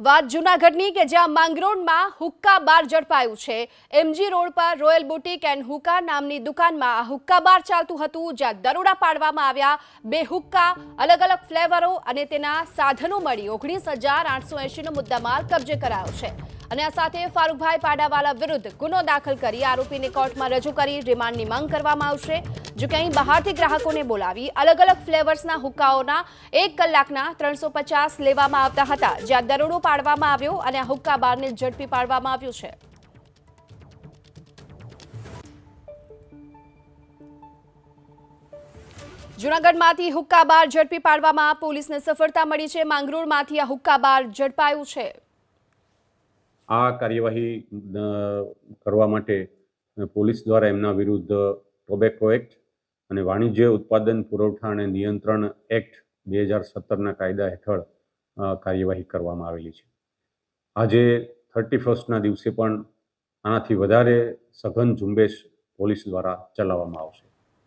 વાત જૂનાગઢની કે જ્યાં માંગરોળમાં હુક્કા બાર ઝડપાયું છે. એમજી રોડ પર રોયલ બુટીક એન્ડ હુક્કા નામની દુકાનમાં આ હુક્કા બાર ચાલતું હતું, જ્યાં દરોડા પાડવામાં આવ્યા. બે હુક્કા, અલગ અલગ ફ્લેવરો અને તેના સાધનો મળી. ઓગણીસ હજાર આઠસો એંશીનો મુદ્દામાલ કબજે કરાયો છે. અને આ સાથે ફારૂકભાઈ પાડાવાલા વિરુદ્ધ ગુનો દાખલ કરી આરોપીને કોર્ટમાં રજૂ કરી, રિમાન્ડની માંગ કરવામાં આવશે. જો કે અહીં બહારથી ગ્રાહકોને બોલાવી અલગ અલગ ફ્લેવર્સના હુક્કાઓના એક કલાકના ત્રણસો પચાસ લેવામાં આવતા હતા, જ્યાં દરોડો પાડવામાં આવ્યો અને આ હુક્કા બારને ઝડપી પાડવામાં આવ્યું છે. જૂનાગઢમાંથી હુક્કા બાર ઝડપી પાડવામાં પોલીસને સફળતા મળી છે. માંગરોળમાંથી આ હુક્કા બાર ઝડપાયું છે. આ કાર્યવાહી કરવા માટે પોલીસ દ્વારા એમના વિરુદ્ધ ટોબેકો એક્ટ અને વાણિજ્ય ઉત્પાદન પુરવઠા અને નિયંત્રણ એક્ટ બે હજાર સત્તરના કાયદા હેઠળ કાર્યવાહી કરવામાં આવેલી છે. આજે થર્ટી ફર્સ્ટના દિવસે પણ આનાથી વધારે સઘન ઝુંબેશ પોલીસ દ્વારા ચલાવવામાં આવશે.